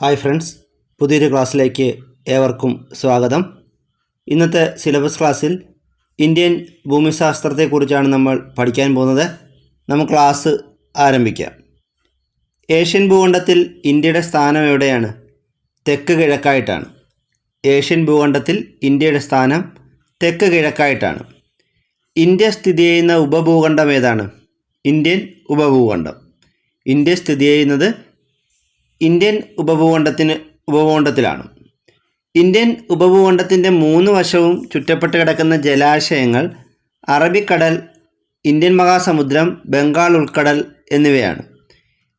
Hi friends പുതിയൊരു ക്ലാസ്സിലേക്ക് ഏവർക്കും സ്വാഗതം. ഇന്നത്തെ സിലബസ് ക്ലാസ്സിൽ ഇന്ത്യൻ ഭൂമിശാസ്ത്രത്തെക്കുറിച്ചാണ് നമ്മൾ പഠിക്കാൻ പോകുന്നത്. നമുക്ക് ക്ലാസ് ആരംഭിക്കാം. ഏഷ്യൻ ഭൂഖണ്ഡത്തിൽ ഇന്ത്യയുടെ സ്ഥാനം എവിടെയാണ്? തെക്ക് കിഴക്കായിട്ടാണ്. ഏഷ്യൻ ഭൂഖണ്ഡത്തിൽ ഇന്ത്യയുടെ സ്ഥാനം തെക്ക് കിഴക്കായിട്ടാണ്. ഇന്ത്യ സ്ഥിതി ചെയ്യുന്ന ഉപഭൂഖണ്ഡം ഏതാണ്? ഇന്ത്യൻ ഉപഭൂഖണ്ഡം. ഇന്ത്യ സ്ഥിതി ചെയ്യുന്നത് ഇന്ത്യൻ ഉപഭൂഖണ്ഡത്തിന് ഉപഭൂഖണ്ഡത്തിലാണ്. ഇന്ത്യൻ ഉപഭൂഖണ്ഡത്തിന്റെ മൂന്ന് വശവും ചുറ്റപ്പെട്ട് കിടക്കുന്ന ജലാശയങ്ങൾ അറബിക്കടൽ ഇന്ത്യൻ മഹാസമുദ്രം ബംഗാൾ ഉൾക്കടൽ എന്നിവയാണ്.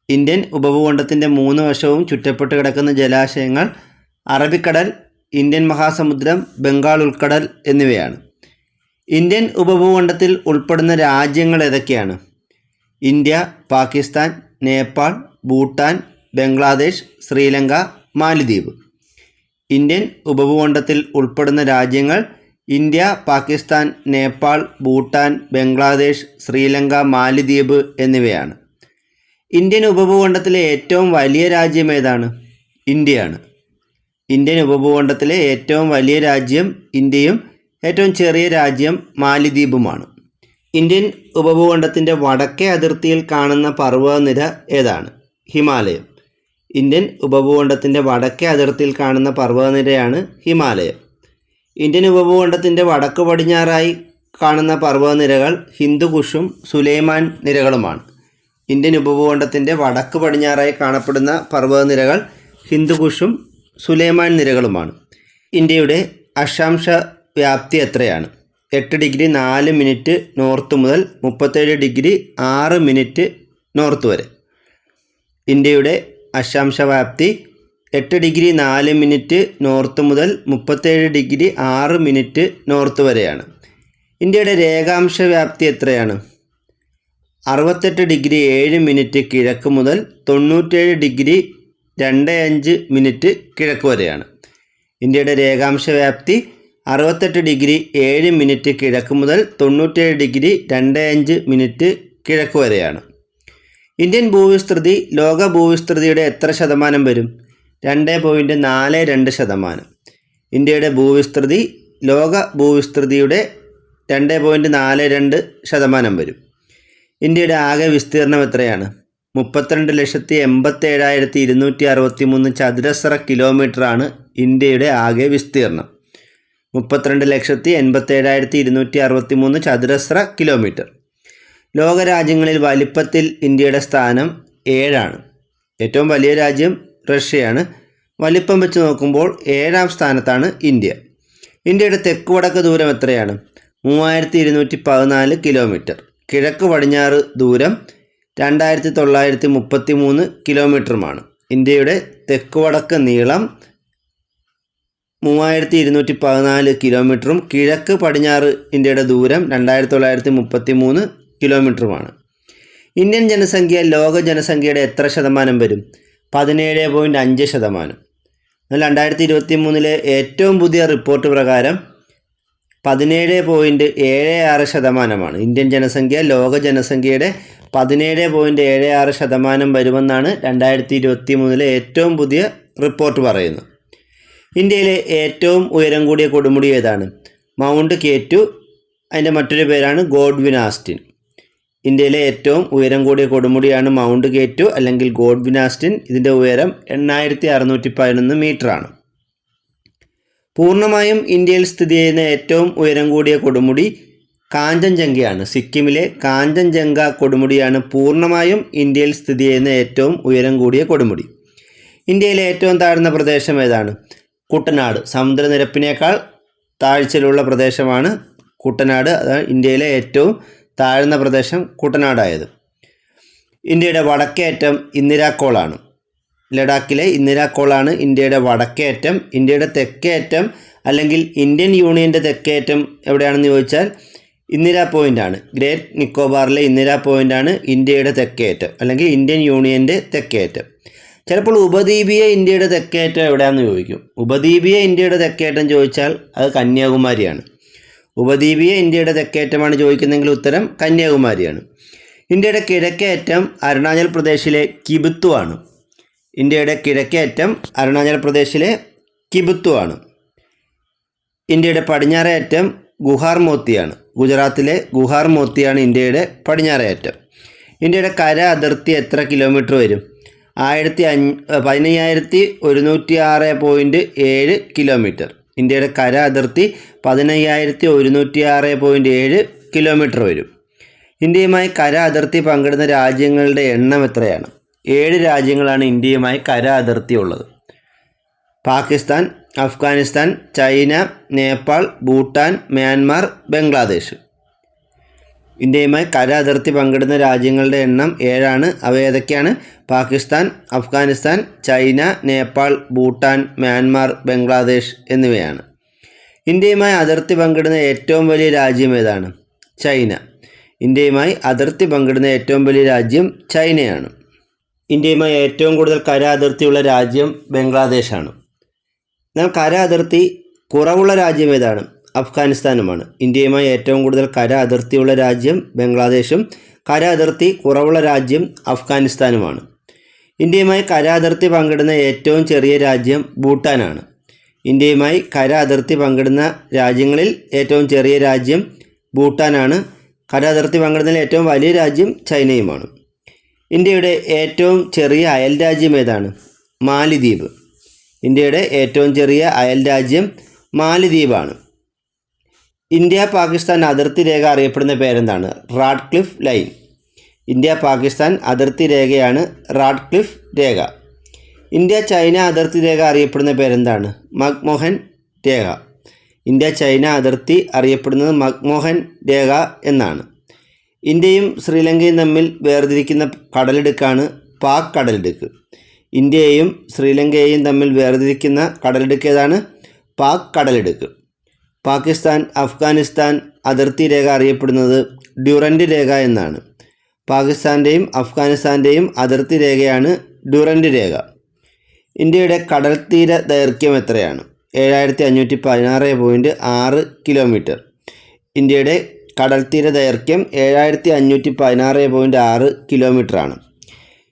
ഇന്ത്യൻ ഉപഭൂഖണ്ഡത്തിന്റെ മൂന്ന് വശവും ചുറ്റപ്പെട്ട് കിടക്കുന്ന ജലാശയങ്ങൾ അറബിക്കടൽ ഇന്ത്യൻ മഹാസമുദ്രം ബംഗാൾ ഉൾക്കടൽ എന്നിവയാണ്. ഇന്ത്യൻ ഉപഭൂഖണ്ഡത്തിൽ ഉൾപ്പെടുന്ന രാജ്യങ്ങൾ ഏതൊക്കെയാണ്? ഇന്ത്യ പാകിസ്ഥാൻ നേപ്പാൾ ഭൂട്ടാൻ ബംഗ്ലാദേശ് ശ്രീലങ്ക മാലിദ്വീപ്. ഇന്ത്യൻ ഉപഭൂഖണ്ഡത്തിൽ ഉൾപ്പെടുന്ന രാജ്യങ്ങൾ ഇന്ത്യ പാകിസ്ഥാൻ നേപ്പാൾ ഭൂട്ടാൻ ബംഗ്ലാദേശ് ശ്രീലങ്ക മാലിദ്വീപ് എന്നിവയാണ്. ഇന്ത്യൻ ഉപഭൂഖണ്ഡത്തിലെ ഏറ്റവും വലിയ രാജ്യം ഏതാണ്? ഇന്ത്യയാണ്. ഇന്ത്യൻ ഉപഭൂഖണ്ഡത്തിലെ ഏറ്റവും വലിയ രാജ്യം ഇന്ത്യയും ഏറ്റവും ചെറിയ രാജ്യം മാലിദ്വീപുമാണ്. ഇന്ത്യൻ ഉപഭൂഖണ്ഡത്തിന്റെ വടക്കേ അതിർത്തിയിൽ കാണുന്ന പർവതനിര ഏതാണ്? ഹിമാലയം. ഇന്ത്യൻ ഉപഭൂഖണ്ഡത്തിന്റെ വടക്കേ അതിർത്തിയിൽ കാണുന്ന പർവതനിരയാണ് ഹിമാലയം. ഇന്ത്യൻ ഉപഭൂഖണ്ഡത്തിന്റെ വടക്ക് പടിഞ്ഞാറായി കാണുന്ന പർവതനിരകൾ ഹിന്ദുകുഷും സുലൈമാൻ നിരകളുമാണ്. ഇന്ത്യൻ ഉപഭൂഖണ്ഡത്തിന്റെ വടക്ക് പടിഞ്ഞാറായി കാണപ്പെടുന്ന പർവതനിരകൾ ഹിന്ദുകുഷും സുലൈമാൻ നിരകളുമാണ്. ഇന്ത്യയുടെ അക്ഷാംശ വ്യാപ്തി എത്രയാണ്? എട്ട് ഡിഗ്രി നാല് മിനിറ്റ് നോർത്ത് മുതൽ മുപ്പത്തേഴ് ഡിഗ്രി ആറ് മിനിറ്റ് നോർത്ത് വരെ. ഇന്ത്യയുടെ അക്ഷാംശ വ്യാപ്തി എട്ട് ഡിഗ്രി നാല് മിനിറ്റ് നോർത്ത് മുതൽ മുപ്പത്തേഴ് ഡിഗ്രി ആറ് മിനിറ്റ് നോർത്ത് വരെയാണ്. ഇന്ത്യയുടെ രേഖാംശ വ്യാപ്തി എത്രയാണ്? അറുപത്തെട്ട് ഡിഗ്രി ഏഴ് മിനിറ്റ് കിഴക്ക് മുതൽ തൊണ്ണൂറ്റേഴ് ഡിഗ്രി രണ്ട് അഞ്ച് മിനിറ്റ് കിഴക്ക് വരെയാണ്. ഇന്ത്യയുടെ രേഖാംശ വ്യാപ്തി അറുപത്തെട്ട് ഡിഗ്രി ഏഴ് മിനിറ്റ് കിഴക്ക് മുതൽ തൊണ്ണൂറ്റേഴ് ഡിഗ്രി രണ്ട് അഞ്ച് മിനിറ്റ് കിഴക്ക് വരെയാണ്. ഇന്ത്യൻ ഭൂവിസ്തൃതി ലോക ഭൂവിസ്തൃതിയുടെ എത്ര ശതമാനം വരും? രണ്ട് പോയിന്റ് നാല് രണ്ട് ശതമാനം. ഇന്ത്യയുടെ ഭൂവിസ്തൃതി ലോക ഭൂവിസ്തൃതിയുടെ രണ്ട് പോയിന്റ് നാല് രണ്ട് ശതമാനം വരും. ഇന്ത്യയുടെ ആകെ വിസ്തീർണം എത്രയാണ്? മുപ്പത്തിരണ്ട് ലക്ഷത്തി എൺപത്തി ഏഴായിരത്തി ഇരുന്നൂറ്റി അറുപത്തി മൂന്ന് ചതുരശ്ര കിലോമീറ്ററാണ് ഇന്ത്യയുടെ ആകെ വിസ്തീർണം മുപ്പത്തിരണ്ട് ലക്ഷത്തി എൺപത്തി ഏഴായിരത്തി ഇരുന്നൂറ്റി അറുപത്തി മൂന്ന് ചതുരശ്ര കിലോമീറ്റർ. ലോകരാജ്യങ്ങളിൽ വലിപ്പത്തിൽ ഇന്ത്യയുടെ സ്ഥാനം ഏഴാണ്. ഏറ്റവും വലിയ രാജ്യം റഷ്യയാണ്. വലിപ്പം വെച്ച് നോക്കുമ്പോൾ ഏഴാം സ്ഥാനത്താണ് ഇന്ത്യ. ഇന്ത്യയുടെ തെക്ക് വടക്ക് ദൂരം എത്രയാണ്? മൂവായിരത്തി ഇരുന്നൂറ്റി പതിനാല് കിലോമീറ്റർ. കിഴക്ക് പടിഞ്ഞാറ് ദൂരം രണ്ടായിരത്തി തൊള്ളായിരത്തി മുപ്പത്തി മൂന്ന് കിലോമീറ്ററുമാണ്. ഇന്ത്യയുടെ തെക്ക് വടക്ക് നീളം മൂവായിരത്തി ഇരുന്നൂറ്റി പതിനാല് കിലോമീറ്ററും കിഴക്ക് പടിഞ്ഞാറ് ഇന്ത്യയുടെ ദൂരം രണ്ടായിരത്തി തൊള്ളായിരത്തി മുപ്പത്തി മൂന്ന് കിലോമീറ്ററുമാണ്. ഇന്ത്യൻ ജനസംഖ്യ ലോക ജനസംഖ്യയുടെ എത്ര ശതമാനം വരും? പതിനേഴ് പോയിന്റ് അഞ്ച് ശതമാനം. എന്നാൽ രണ്ടായിരത്തി ഇരുപത്തി മൂന്നിലെ ഏറ്റവും പുതിയ റിപ്പോർട്ട് പ്രകാരം പതിനേഴ് പോയിന്റ് ഏഴ് ആറ് ശതമാനമാണ്. ഇന്ത്യൻ ജനസംഖ്യ ലോക ജനസംഖ്യയുടെ പതിനേഴ് പോയിന്റ് ഏഴ് ആറ് ശതമാനം വരുമെന്നാണ് രണ്ടായിരത്തി ഇരുപത്തി മൂന്നിലെ ഏറ്റവും പുതിയ റിപ്പോർട്ട് പറയുന്നത്. ഇന്ത്യയിലെ ഏറ്റവും ഉയരം കൂടിയ കൊടുമുടി ഏതാണ്? മൗണ്ട് കേറ്റു അതിന്റെ മറ്റൊരു പേരാണ് ഗോഡ്വിൻ ആസ്റ്റിൻ. ഇന്ത്യയിലെ ഏറ്റവും ഉയരം കൂടിയ കൊടുമുടിയാണ് മൗണ്ട് ഗേറ്റു അല്ലെങ്കിൽ ഗോഡ് ആസ്റ്റിൻ ഇതിന്റെ ഉയരം എണ്ണായിരത്തി അറുന്നൂറ്റി പതിനൊന്ന് മീറ്ററാണ്. പൂർണമായും ഇന്ത്യയിൽ സ്ഥിതി ചെയ്യുന്ന ഏറ്റവും ഉയരം കൂടിയ കൊടുമുടി കാഞ്ചൻജംഗയാണ്. സിക്കിമിലെ കാഞ്ചൻജംഗ കൊടുമുടിയാണ് പൂർണമായും ഇന്ത്യയിൽ സ്ഥിതി ചെയ്യുന്ന ഏറ്റവും ഉയരം കൂടിയ കൊടുമുടി. ഇന്ത്യയിലെ ഏറ്റവും താഴ്ന്ന പ്രദേശം ഏതാണ്? കുട്ടനാട്. സമുദ്രനിരപ്പിനേക്കാൾ താഴ്ചയിലുള്ള പ്രദേശമാണ് കുട്ടനാട്. അതാണ് ഇന്ത്യയിലെ ഏറ്റവും താഴ്ന്ന പ്രദേശം കുട്ടനാടായത്. ഇന്ത്യയുടെ വടക്കേറ്റം ഇന്ദിരാക്കോളാണ് ലഡാക്കിലെ ഇന്ദിരാക്കോളാണ് ഇന്ത്യയുടെ വടക്കേറ്റം ഇന്ത്യയുടെ തെക്കേറ്റം അല്ലെങ്കിൽ ഇന്ത്യൻ യൂണിയന്റെ തെക്കേറ്റം എവിടെയാണെന്ന് ചോദിച്ചാൽ ഇന്ദിരാ പോയിന്റാണ് ഗ്രേറ്റ് നിക്കോബാറിലെ ഇന്ദിരാ പോയിന്റാണ് ഇന്ത്യയുടെ തെക്കേറ്റം അല്ലെങ്കിൽ ഇന്ത്യൻ യൂണിയന്റെ തെക്കേറ്റം. ചിലപ്പോൾ ഉപദ്വീപീയ ഇന്ത്യയുടെ തെക്കേറ്റം എവിടെയാണെന്ന് ചോദിക്കും. ഉപദ്വീപീയ ഇന്ത്യയുടെ തെക്കേറ്റം ചോദിച്ചാൽ അത് കന്യാകുമാരിയാണ്. ഉപദ്വീപീയ ഇന്ത്യയുടെ തെക്കേറ്റമാണ് ചോദിക്കുന്നതെങ്കിൽ ഉത്തരം കന്യാകുമാരിയാണ്. ഇന്ത്യയുടെ കിഴക്കേറ്റം അരുണാചൽ പ്രദേശിലെ കിബുത്തു ആണ് ഇന്ത്യയുടെ കിഴക്കേറ്റം അരുണാചൽ പ്രദേശിലെ കിബുത്തു ആണ് ഇന്ത്യയുടെ പടിഞ്ഞാറേറ്റം ഗുഹാർ മോത്തിയാണ്. ഗുജറാത്തിലെ ഗുഹാർ മോത്തിയാണ് ഇന്ത്യയുടെ പടിഞ്ഞാറേറ്റം. ഇന്ത്യയുടെ കര അതിർത്തി എത്ര കിലോമീറ്റർ വരും? ആയിരത്തി അഞ്ഞ് പതിനയ്യായിരത്തി ഒരുന്നൂറ്റി ആറ് പോയിന്റ് ഏഴ് കിലോമീറ്റർ. ഇന്ത്യയുടെ കര അതിർത്തി പതിനയ്യായിരത്തി ഒരുന്നൂറ്റി ആറ് പോയിന്റ് ഏഴ് കിലോമീറ്റർ വരും. ഇന്ത്യയുമായി കര അതിർത്തി പങ്കിടുന്ന രാജ്യങ്ങളുടെ എണ്ണം എത്രയാണ്? ഏഴ് രാജ്യങ്ങളാണ് ഇന്ത്യയുമായി കര അതിർത്തി ഉള്ളത്. Pakistan Afghanistan China Nepal Bhutan Myanmar Bangladesh. ഇന്ത്യയുമായി കര അതിർത്തി പങ്കിടുന്ന രാജ്യങ്ങളുടെ എണ്ണം ഏഴാണ്. അവ ഏതൊക്കെയാണ്? പാകിസ്ഥാൻ അഫ്ഗാനിസ്ഥാൻ ചൈന നേപ്പാൾ ഭൂട്ടാൻ മ്യാൻമാർ ബംഗ്ലാദേശ് എന്നിവയാണ്. ഇന്ത്യയുമായി അതിർത്തി പങ്കിടുന്ന ഏറ്റവും വലിയ രാജ്യം ഏതാണ്? ചൈന. ഇന്ത്യയുമായി അതിർത്തി പങ്കിടുന്ന ഏറ്റവും വലിയ രാജ്യം ചൈനയാണ്. ഇന്ത്യയുമായി ഏറ്റവും കൂടുതൽ കര അതിർത്തിയുള്ള രാജ്യം ബംഗ്ലാദേശാണ്. എന്നാൽ കര അതിർത്തി കുറവുള്ള രാജ്യം ഏതാണ്? അഫ്ഗാനിസ്ഥാനുമാണ്. ഇന്ത്യയുമായി ഏറ്റവും കൂടുതൽ കര അതിർത്തിയുള്ള രാജ്യം ബംഗ്ലാദേശും കര അതിർത്തി കുറവുള്ള രാജ്യം അഫ്ഗാനിസ്ഥാനുമാണ്. ഇന്ത്യയുമായി കര അതിർത്തി പങ്കിടുന്ന ഏറ്റവും ചെറിയ രാജ്യം ഭൂട്ടാനാണ്. ഇന്ത്യയുമായി കര അതിർത്തി പങ്കിടുന്ന രാജ്യങ്ങളിൽ ഏറ്റവും ചെറിയ രാജ്യം ഭൂട്ടാനാണ്. കര അതിർത്തി പങ്കിടുന്നതിൽ ഏറ്റവും വലിയ രാജ്യം ചൈനയുമാണ്. ഇന്ത്യയുടെ ഏറ്റവും ചെറിയ അയൽ രാജ്യം ഏതാണ്? മാലിദ്വീപ്. ഇന്ത്യയുടെ ഏറ്റവും ചെറിയ അയൽ രാജ്യം മാലിദ്വീപാണ്. ഇന്ത്യ പാകിസ്ഥാൻ അതിർത്തി രേഖ അറിയപ്പെടുന്ന പേരെന്താണ്? Radcliffe line. ഇന്ത്യ പാകിസ്ഥാൻ അതിർത്തി രേഖയാണ് റാഡ്ക്ലിഫ് രേഖ. ഇന്ത്യ ചൈന അതിർത്തി രേഖ അറിയപ്പെടുന്ന പേരെന്താണ്? മക്മോഹൻ രേഖ. ഇന്ത്യ ചൈന അതിർത്തി അറിയപ്പെടുന്നത് മക്മോഹൻ രേഖ എന്നാണ്. ഇന്ത്യയും ശ്രീലങ്കയും തമ്മിൽ വേർതിരിക്കുന്ന കടലിടുക്കാണ് പാക് കടലിടുക്ക്. ഇന്ത്യയെയും ശ്രീലങ്കയെയും തമ്മിൽ വേർതിരിക്കുന്ന കടലിടുക്ക് ഏതാണ്? പാക് കടലിടുക്ക്. പാകിസ്ഥാൻ അഫ്ഗാനിസ്ഥാൻ അതിർത്തി രേഖ അറിയപ്പെടുന്നത് ഡ്യൂറന്റ് രേഖ എന്നാണ്. പാകിസ്ഥാന്റെയും അഫ്ഗാനിസ്ഥാന്റെയും അതിർത്തി രേഖയാണ് ഡ്യൂറന്റ് രേഖ. ഇന്ത്യയുടെ കടൽത്തീര തീര ദൈർഘ്യം എത്രയാണ്? ഏഴായിരത്തി അഞ്ഞൂറ്റി പതിനാറ് പോയിന്റ് ആറ് കിലോമീറ്റർ. ഇന്ത്യയുടെ കടൽത്തീര തീര ദൈർഘ്യം ഏഴായിരത്തി അഞ്ഞൂറ്റി പതിനാറ് പോയിന്റ് ആറ് കിലോമീറ്ററാണ്.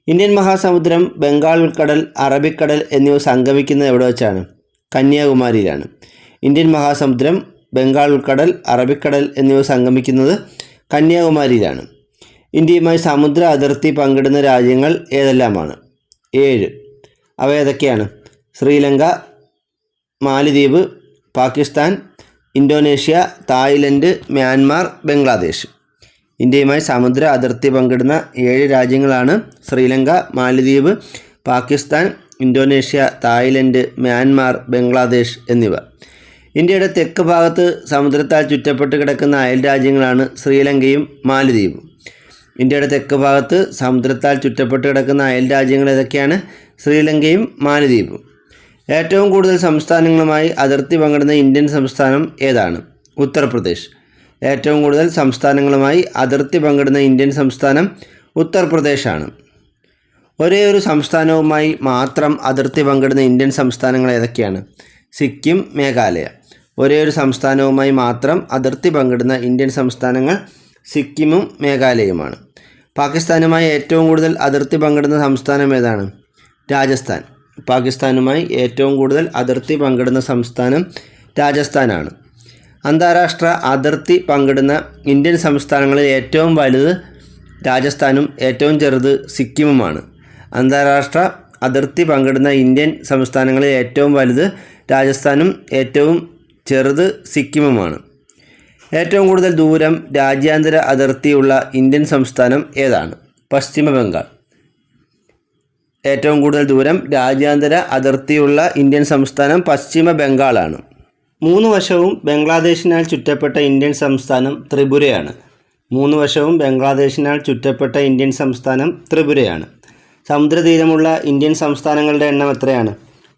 ഇന്ത്യൻ മഹാസമുദ്രം ബംഗാൾ ഉൾക്കടൽ അറബിക്കടൽ എന്നിവ സംഗമിക്കുന്നത് എവിടെ വെച്ചാണ്? കന്യാകുമാരിയിലാണ്. ഇന്ത്യൻ മഹാസമുദ്രം ബംഗാൾ ഉൾക്കടൽ അറബിക്കടൽ എന്നിവ സംഗമിക്കുന്നത് കന്യാകുമാരിയിലാണ്. ഇന്ത്യയുമായി സമുദ്ര അതിർത്തി പങ്കിടുന്ന രാജ്യങ്ങൾ ഏതെല്ലാമാണ്? ഏഴ്. അവ ഏതൊക്കെയാണ്? ശ്രീലങ്ക മാലിദ്വീപ് Pakistan Indonesia Thailand Myanmar Bangladesh. ഇന്ത്യയുമായി സമുദ്ര അതിർത്തി പങ്കിടുന്ന ഏഴ് രാജ്യങ്ങളാണ് ശ്രീലങ്ക മാലിദ്വീപ് Pakistan Indonesia Thailand Myanmar Bangladesh എന്നിവ. ഇന്ത്യയുടെ തെക്ക് ഭാഗത്ത് സമുദ്രത്താൽ ചുറ്റപ്പെട്ട് കിടക്കുന്ന അയൽ രാജ്യങ്ങളാണ് ശ്രീലങ്കയും മാലദ്വീപും. ഇന്ത്യയുടെ തെക്ക് ഭാഗത്ത് സമുദ്രത്താൽ ചുറ്റപ്പെട്ട് കിടക്കുന്ന അയൽ രാജ്യങ്ങൾ ഏതൊക്കെയാണ്? ശ്രീലങ്കയും മാലദ്വീപും. ഏറ്റവും കൂടുതൽ സംസ്ഥാനങ്ങളുമായി അതിർത്തി പങ്കിടുന്ന ഇന്ത്യൻ സംസ്ഥാനം ഏതാണ്? ഉത്തർപ്രദേശ്. ഏറ്റവും കൂടുതൽ സംസ്ഥാനങ്ങളുമായി അതിർത്തി പങ്കിടുന്ന ഇന്ത്യൻ സംസ്ഥാനം ഉത്തർപ്രദേശാണ്. ഒരേ ഒരു സംസ്ഥാനവുമായി മാത്രം അതിർത്തി പങ്കിടുന്ന ഇന്ത്യൻ സംസ്ഥാനങ്ങൾ ഏതൊക്കെയാണ്? സിക്കിം മേഘാലയ. ഒരേ ഒരു സംസ്ഥാനവുമായി മാത്രം അതിർത്തി പങ്കിടുന്ന ഇന്ത്യൻ സംസ്ഥാനങ്ങൾ സിക്കിമും മേഘാലയയുമാണ്. പാകിസ്ഥാനുമായി ഏറ്റവും കൂടുതൽ അതിർത്തി പങ്കിടുന്ന സംസ്ഥാനം ഏതാണ്? രാജസ്ഥാൻ. പാകിസ്ഥാനുമായി ഏറ്റവും കൂടുതൽ അതിർത്തി പങ്കിടുന്ന സംസ്ഥാനം രാജസ്ഥാനാണ്. അന്താരാഷ്ട്ര അതിർത്തി പങ്കിടുന്ന ഇന്ത്യൻ സംസ്ഥാനങ്ങളിൽ ഏറ്റവും വലുത് രാജസ്ഥാനും ഏറ്റവും ചെറുത് സിക്കിമുമാണ്. അന്താരാഷ്ട്ര അതിർത്തി പങ്കിടുന്ന ഇന്ത്യൻ സംസ്ഥാനങ്ങളിൽ ഏറ്റവും വലുത് രാജസ്ഥാനും ഏറ്റവും ചെറുത് സിക്കിമുമാണ്. ഏറ്റവും കൂടുതൽ ദൂരം രാജ്യാന്തര അതിർത്തിയുള്ള ഇന്ത്യൻ സംസ്ഥാനം ഏതാണ്? പശ്ചിമ ബംഗാൾ. ഏറ്റവും കൂടുതൽ ദൂരം രാജ്യാന്തര അതിർത്തിയുള്ള ഇന്ത്യൻ സംസ്ഥാനം പശ്ചിമ ബംഗാളാണ്. മൂന്ന് വശവും ബംഗ്ലാദേശിനാൽ ചുറ്റപ്പെട്ട ഇന്ത്യൻ സംസ്ഥാനം ത്രിപുരയാണ്. മൂന്ന് വശവും ബംഗ്ലാദേശിനാൽ ചുറ്റപ്പെട്ട ഇന്ത്യൻ സംസ്ഥാനം ത്രിപുരയാണ്. സമുദ്രതീരമുള്ള ഇന്ത്യൻ സംസ്ഥാനങ്ങളുടെ എണ്ണം എത്രയാണ്?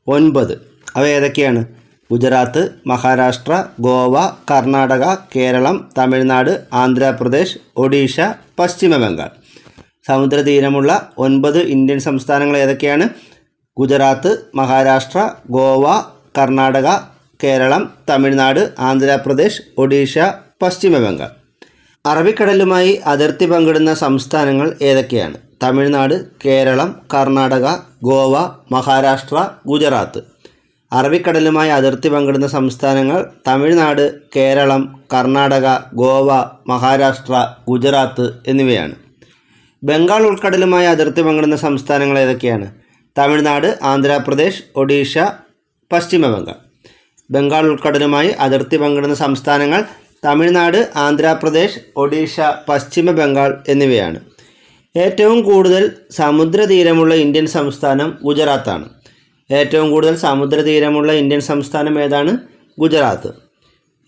ഒൻപത്. അവ ഏതൊക്കെയാണ്? ഗുജറാത്ത് മഹാരാഷ്ട്ര ഗോവ കർണാടക കേരളം തമിഴ്നാട് ആന്ധ്രാപ്രദേശ് ഒഡീഷ പശ്ചിമ ബംഗാൾ. സമുദ്രതീരമുള്ള ഒൻപത് ഇന്ത്യൻ സംസ്ഥാനങ്ങൾ ഏതൊക്കെയാണ്? ഗുജറാത്ത് മഹാരാഷ്ട്ര ഗോവ കർണാടക കേരളം തമിഴ്നാട് ആന്ധ്രാപ്രദേശ് ഒഡീഷ പശ്ചിമ ബംഗാൾ. അറബിക്കടലുമായി അതിർത്തി പങ്കിടുന്ന സംസ്ഥാനങ്ങൾ ഏതൊക്കെയാണ്? തമിഴ്നാട് കേരളം കർണാടക ഗോവ മഹാരാഷ്ട്ര ഗുജറാത്ത്. അറബിക്കടലുമായി അതിർത്തി പങ്കിടുന്ന സംസ്ഥാനങ്ങൾ തമിഴ്നാട് കേരളം കർണാടക ഗോവ മഹാരാഷ്ട്ര ഗുജറാത്ത് എന്നിവയാണ്. ബംഗാൾ ഉൾക്കടലുമായി അതിർത്തി പങ്കിടുന്ന സംസ്ഥാനങ്ങൾ ഏതൊക്കെയാണ്? തമിഴ്നാട് ആന്ധ്രാപ്രദേശ് ഒഡീഷ പശ്ചിമബംഗാൾ ബംഗാൾ ഉൾക്കടലുമായി അതിർത്തി പങ്കിടുന്ന സംസ്ഥാനങ്ങൾ തമിഴ്നാട് ആന്ധ്രാപ്രദേശ് ഒഡീഷ പശ്ചിമ ബംഗാൾ എന്നിവയാണ്. ഏറ്റവും കൂടുതൽ സമുദ്രതീരമുള്ള ഇന്ത്യൻ സംസ്ഥാനം ഗുജറാത്താണ്. ഏറ്റവും കൂടുതൽ സമുദ്രതീരമുള്ള ഇന്ത്യൻ സംസ്ഥാനം ഏതാണ്? ഗുജറാത്ത്.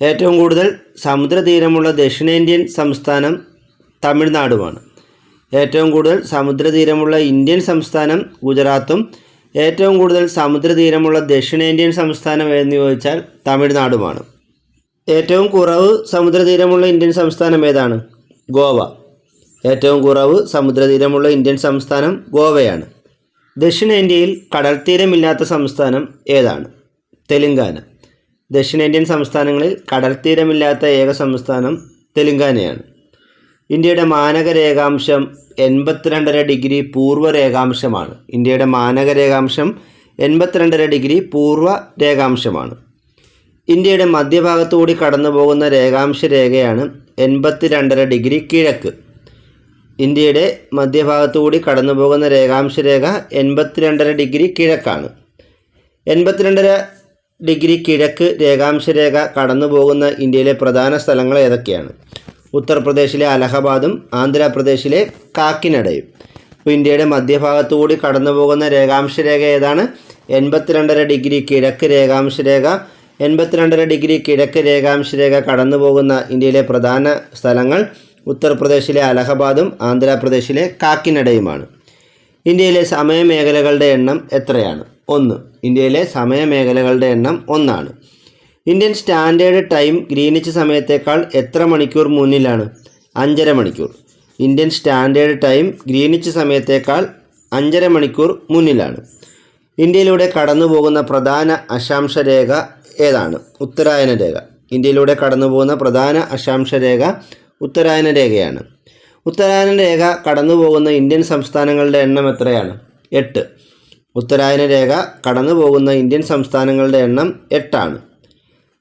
ഏറ്റവും കൂടുതൽ സമുദ്രതീരമുള്ള ദക്ഷിണേന്ത്യൻ സംസ്ഥാനം തമിഴ്നാടുമാണ്. ഏറ്റവും കൂടുതൽ സമുദ്രതീരമുള്ള ഇന്ത്യൻ സംസ്ഥാനം ഗുജറാത്തും ഏറ്റവും കൂടുതൽ സമുദ്രതീരമുള്ള ദക്ഷിണേന്ത്യൻ സംസ്ഥാനം എന്ന് ചോദിച്ചാൽ തമിഴ്നാടുമാണ്. ഏറ്റവും കുറവ് സമുദ്രതീരമുള്ള ഇന്ത്യൻ സംസ്ഥാനം ഏതാണ്? ഗോവ. ഏറ്റവും കുറവ് സമുദ്രതീരമുള്ള ഇന്ത്യൻ സംസ്ഥാനം ഗോവയാണ്. ദക്ഷിണേന്ത്യയിൽ കടൽത്തീരമില്ലാത്ത സംസ്ഥാനം ഏതാണ്? തെലുങ്കാന. ദക്ഷിണേന്ത്യൻ സംസ്ഥാനങ്ങളിൽ കടൽത്തീരമില്ലാത്ത ഏക സംസ്ഥാനം തെലുങ്കാനയാണ്. ഇന്ത്യയുടെ മാനക രേഖാംശം എൺപത്തിരണ്ടര ഡിഗ്രി പൂർവ രേഖാംശമാണ് ഇന്ത്യയുടെ മാനക രേഖാംശം എൺപത്തിരണ്ടര ഡിഗ്രി പൂർവ രേഖാംശമാണ് ഇന്ത്യയുടെ മധ്യഭാഗത്തുകൂടി കടന്നു പോകുന്ന രേഖാംശ രേഖയാണ് എൺപത്തിരണ്ടര ഡിഗ്രി കിഴക്ക്. ഇന്ത്യയുടെ മധ്യഭാഗത്തുകൂടി കടന്നു പോകുന്ന രേഖാംശ രേഖ എൺപത്തിരണ്ടര ഡിഗ്രി കിഴക്കാണ്. എൺപത്തിരണ്ടര ഡിഗ്രി കിഴക്ക് രേഖാംശ രേഖ കടന്നു പോകുന്ന ഇന്ത്യയിലെ പ്രധാന സ്ഥലങ്ങൾ ഏതൊക്കെയാണ്? ഉത്തർപ്രദേശിലെ അലഹബാദും ആന്ധ്രാപ്രദേശിലെ കാക്കിനടയും. ഇപ്പോൾ ഇന്ത്യയുടെ മധ്യഭാഗത്തുകൂടി കടന്നു പോകുന്ന രേഖാംശ രേഖ ഏതാണ്? എൺപത്തിരണ്ടര ഡിഗ്രി കിഴക്ക് രേഖാംശ രേഖ എൺപത്തിരണ്ടര ഡിഗ്രി കിഴക്ക് രേഖാംശ രേഖ കടന്നു പോകുന്ന ഇന്ത്യയിലെ പ്രധാന സ്ഥലങ്ങൾ ഉത്തർപ്രദേശിലെ അലഹബാദും ആന്ധ്രാപ്രദേശിലെ കാക്കിനടയുമാണ്. ഇന്ത്യയിലെ സമയമേഖലകളുടെ എണ്ണം എത്രയാണ്? ഒന്ന്. ഇന്ത്യയിലെ സമയമേഖലകളുടെ എണ്ണം ഒന്നാണ്. ഇന്ത്യൻ സ്റ്റാൻഡേർഡ് ടൈം ഗ്രീനിച്ച് സമയത്തേക്കാൾ എത്ര മണിക്കൂർ മുന്നിലാണ്? അഞ്ചര മണിക്കൂർ. ഇന്ത്യൻ സ്റ്റാൻഡേർഡ് ടൈം ഗ്രീനിച്ച് സമയത്തേക്കാൾ അഞ്ചര മണിക്കൂർ മുന്നിലാണ്. ഇന്ത്യയിലൂടെ കടന്നു പോകുന്ന പ്രധാന അക്ഷാംശ രേഖ ഏതാണ്? ഉത്തരായന രേഖ. ഇന്ത്യയിലൂടെ കടന്നു പോകുന്ന പ്രധാന അക്ഷാംശ രേഖ ഉത്തരായന രേഖയാണ്. ഉത്തരായന രേഖ കടന്നു പോകുന്ന ഇന്ത്യൻ സംസ്ഥാനങ്ങളുടെ എണ്ണം എത്രയാണ്? എട്ട്. ഉത്തരായന രേഖ കടന്നു പോകുന്ന ഇന്ത്യൻ സംസ്ഥാനങ്ങളുടെ എണ്ണം എട്ടാണ്.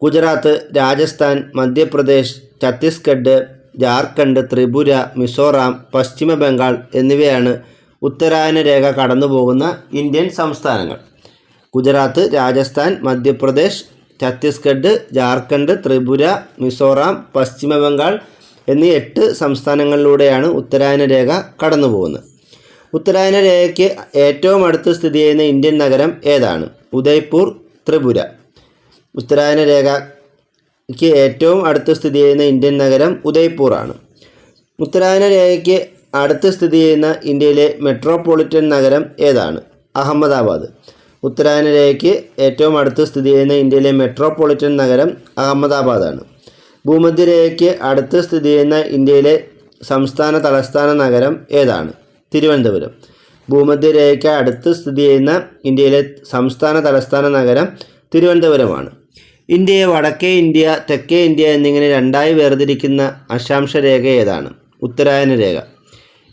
ഗുജറാത്ത് രാജസ്ഥാൻ മധ്യപ്രദേശ് ഛത്തീസ്ഗഡ് ജാർഖണ്ഡ് ത്രിപുര മിസോറാം പശ്ചിമ ബംഗാൾ എന്നിവയാണ് ഉത്തരായന രേഖ കടന്നു പോകുന്ന ഇന്ത്യൻ സംസ്ഥാനങ്ങൾ. ഗുജറാത്ത് രാജസ്ഥാൻ മധ്യപ്രദേശ് ഛത്തീസ്ഗഡ് ജാർഖണ്ഡ് ത്രിപുര മിസോറാം പശ്ചിമ ബംഗാൾ എന്നീ എട്ട് സംസ്ഥാനങ്ങളിലൂടെയാണ് ഉത്തരായന രേഖ കടന്നു പോകുന്നത് ഉത്തരായന രേഖയ്ക്ക് ഏറ്റവും അടുത്ത് സ്ഥിതി ചെയ്യുന്ന ഇന്ത്യൻ നഗരം ഏതാണ്? ഉദയ്പൂർ ത്രിപുര. ഉത്തരായന രേഖയ്ക്ക് ഏറ്റവും അടുത്ത് സ്ഥിതി ചെയ്യുന്ന ഇന്ത്യൻ നഗരം ഉദയ്പൂറാണ്. ഉത്തരായന രേഖയ്ക്ക് അടുത്ത് സ്ഥിതി ചെയ്യുന്ന ഇന്ത്യയിലെ മെട്രോപൊളിറ്റൻ നഗരം ഏതാണ്? അഹമ്മദാബാദ്. ഉത്തരായന രേഖയ്ക്ക് ഏറ്റവും അടുത്ത് സ്ഥിതി ചെയ്യുന്ന ഇന്ത്യയിലെ മെട്രോപൊളിറ്റൻ നഗരം അഹമ്മദാബാദാണ്. ഭൂമധ്യരേഖയ്ക്ക് അടുത്ത് സ്ഥിതി ചെയ്യുന്ന ഇന്ത്യയിലെ സംസ്ഥാന തലസ്ഥാന നഗരം ഏതാണ്? തിരുവനന്തപുരം. ഭൂമധ്യരേഖയ്ക്ക് അടുത്ത് സ്ഥിതി ചെയ്യുന്ന ഇന്ത്യയിലെ സംസ്ഥാന തലസ്ഥാന നഗരം തിരുവനന്തപുരമാണ്. ഇന്ത്യയെ വടക്കേ ഇന്ത്യ തെക്കേ ഇന്ത്യ എന്നിങ്ങനെ രണ്ടായി വേർതിരിക്കുന്ന അക്ഷാംശ രേഖ ഏതാണ്? ഉത്തരായന രേഖ.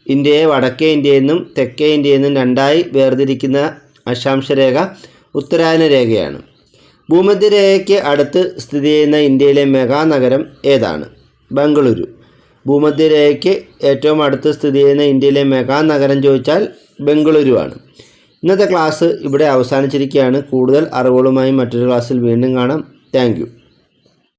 ഇന്ത്യയെ വടക്കേ ഇന്ത്യയെന്നും തെക്കേ ഇന്ത്യയെന്നും രണ്ടായി വേർതിരിക്കുന്ന അക്ഷാംശ രേഖ ഉത്തരായന രേഖയാണ്. ഭൂമധ്യരേഖയ്ക്ക് അടുത്ത് സ്ഥിതി ചെയ്യുന്ന ഇന്ത്യയിലെ മെഗാനഗരം ഏതാണ്? ബംഗളൂരു. ഭൂമധ്യരേഖയ്ക്ക് ഏറ്റവും അടുത്ത് സ്ഥിതി ചെയ്യുന്ന ഇന്ത്യയിലെ മെഗാനഗരം ചോദിച്ചാൽ ബംഗളൂരുവാണ് ഇന്നത്തെ ക്ലാസ് ഇവിടെ അവസാനിച്ചിരിക്കുകയാണ്. കൂടുതൽ അറിവുകളുമായി മറ്റൊരു ക്ലാസ്സിൽ വീണ്ടും കാണാം. താങ്ക്